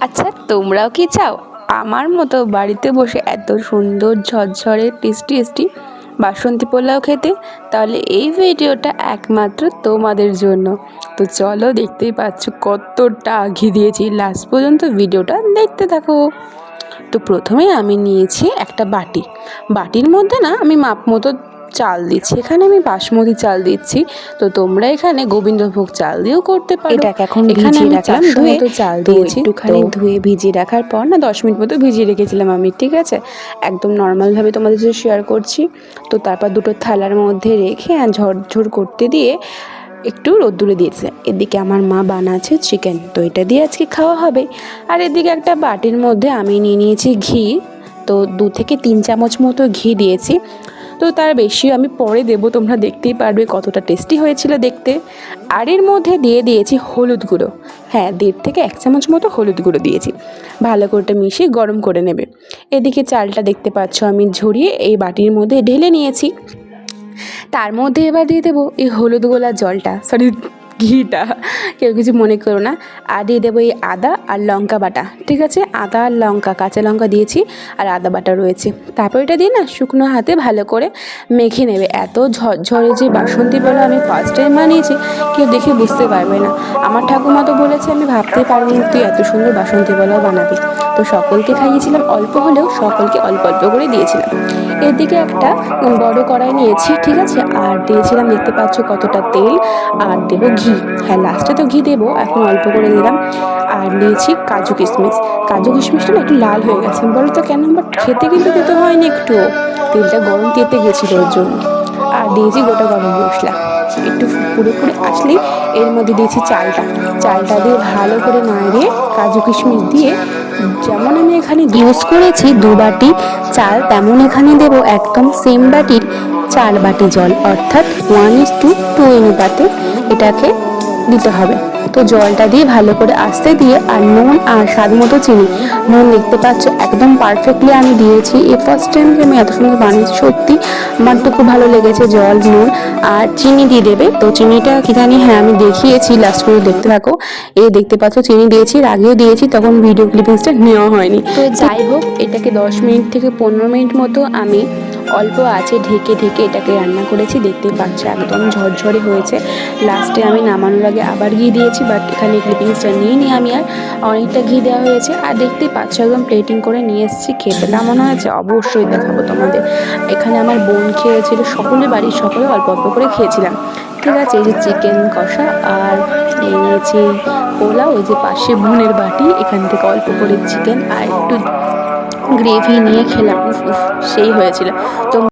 আচ্ছা তোমরাও কি চাও? আমার মতো বাড়িতে বসে এত সুন্দর ঝরঝরে টেস্টি টেস্টি বাসন্তী পোলাও খেতে, তাহলে এই ভিডিওটা একমাত্র তোমাদের জন্য। তো চলো দেখতেই পাচ্ছ কতটা ঘি দিয়েছি। লাস্ট পর্যন্ত ভিডিওটা দেখতে থাকো। তো প্রথমে আমি নিয়েছি একটা বাটি। বাটির মধ্যে না আমি মাপ মতো চাল দিচ্ছি। এখানে আমি বাসমতি চাল দিচ্ছি। তো তোমরা এখানে গোবিন্দভোগ চাল দিয়েও করতে পারো। এটাকে এখন এখানে ভিজিয়ে রাখলাম ধুয়ে তো চাল দিয়েছি। একটুখানি ধুয়ে ভিজিয়ে রাখার পর না দশ মিনিট মতো ভিজিয়ে রেখেছিলাম আমি ঠিক আছে? একদম নর্মালভাবে তোমাদের সাথে শেয়ার করছি। তো তারপর দুটো থালার মধ্যে রেখে ঝরঝর করতে দিয়ে একটু রোদ্দুরে দিয়েছে। এদিকে আমার মা বানাচ্ছে চিকেন তো এটা দিয়ে আজকে খাওয়া হবে। আর এদিকে একটা বাটির মধ্যে আমি নিয়ে নিয়েছি ঘি। তো দু থেকে তিন চামচ মতো ঘি দিয়েছি। তো তার বেশি আমি পরে দেবো, তোমরা দেখতেই পারবে কতটা টেস্টি হয়েছিল দেখতে। আর এর মধ্যে দিয়ে দিয়েছি হলুদ গুঁড়ো। হ্যাঁ দেড় থেকে এক চামচ মতো হলুদ গুঁড়ো দিয়েছি। ভালো করে মিশিয়ে গরম করে নেবে। এদিকে চালটা দেখতে পাচ্ছ আমি ঝরিয়ে এই বাটির মধ্যে ঢেলে নিয়েছি। তার মধ্যে এবার দিয়ে দেবো এই হলুদ গোলা জলটা। সরি ঘিটা। কেউ কিছু মনে করো না। আর দিয়ে দেবো এই আদা আর লঙ্কা বাটা, ঠিক আছে? আদা আর লঙ্কা, কাঁচা লঙ্কা দিয়েছি আর আদা বাটা রয়েছে। তারপর এটা দিয়ে না শুকনো হাতে ভালো করে মেখে নেবে। এত ঝরঝরে যে বাসন্তী বলে আমি ফার্স্ট টাইম বানিয়েছি, কেউ দেখে বুঝতে পারবে না। আমার ঠাকুমা তো বলেছে, আমি ভাবতেই পারিনি তুই এত সুন্দর বাসন্তী বলাও বানাবি। তো সকলকে খাইয়েছিলাম, অল্প হলেও সকলকে অল্প অল্প করে দিয়েছিলাম। এদিকে একটা বড় কড়াই নিয়েছি, ঠিক আছে? আর দিয়েছিলাম, দেখতে পাচ্ছ কতটা তেল। আর দেবো ঘি। হ্যাঁ লাস্টে তো ঘি দেবো, এখন অল্প করে দিলাম। আর নিয়েছি কাজু কিশমিশ। কাজু কিশমিশটা না একটু লাল হয়ে গেছে। বলো তো কেন? বাট খেতে কিন্তু দিতে হয়নি একটু। তেলটা গরম তেতে গেছিল ওর জন্য। আর দিয়েছি গোটা গরম মশলা। একটু পুরোপুরি আসলেই এর মধ্যে দিয়েছি চালটা। চালটা দিয়ে ভালো করে নাড়িয়ে কাজু কিশমিশ দিয়ে যেমন আমি এখানে ইউজ করেছি দু বাটি চাল তেমন এখানে দেব। একদম সেম বাটির চার বাটি জল, অর্থাৎ ওয়ান ইস টু টু অনুপাতে এটাকে দিতে হবে। তো জলটা দিয়ে ভালো করে আস্তে দিয়ে আর নুন আর স্বাদ মতো চিনি। নুন দেখতে পাচ্ছ, একদম পারফেক্টলি আমি দিয়েছি। এই ফার্স্ট টাইম যে আমি এত সুন্দর বানিয়েছি, সত্যি আমার তো খুব ভালো লেগেছে জল, নুন আর চিনি দিয়ে দেবে। তো চিনিটা কি জানি হ্যাঁ আমি দেখিয়েছি লাস্ট করে দেখতে থাকো। এই দেখতে পাচ্ছ, চিনি দিয়েছি আগেও দিয়েছি, তখন ভিডিও ক্লিপিংসটা নেওয়া হয়নি। তো যাই হোক, এটাকে দশ মিনিট থেকে পনেরো মিনিট মতো আমি অল্প আছে, ঢেকে ঢেকে এটাকে রান্না করেছি। দেখতে পাচ্ছ, একদম ঝরঝরে হয়েছে। লাস্টে আমি নামানোর আগে আবার ঘি দিয়েছি বাট এখানে ক্লিপিংসটা নিয়ে নিই আমি আর। অনেকটা ঘি দেওয়া হয়েছে। আর দেখতে পাচ্ছ, একদম প্লেটিং করে নিয়ে এসেছি খেতে। কেমন হয়েছে, অবশ্যই দেখাবো তোমাদের। এখানে আমার বোন খেয়েছিল, সকলে, বাড়ির সকলে অল্প অল্প করে খেয়েছিলাম। ঠিক আছে, এই যে চিকেন কষা আর নিয়ে নিয়েছি পোলাও ওই যে পাশে বোনের বাটি, এখান থেকে অল্প করে চিকেন আর একটু গ্রেভি নিয়ে খেলাম। সেই হয়েছিল। তো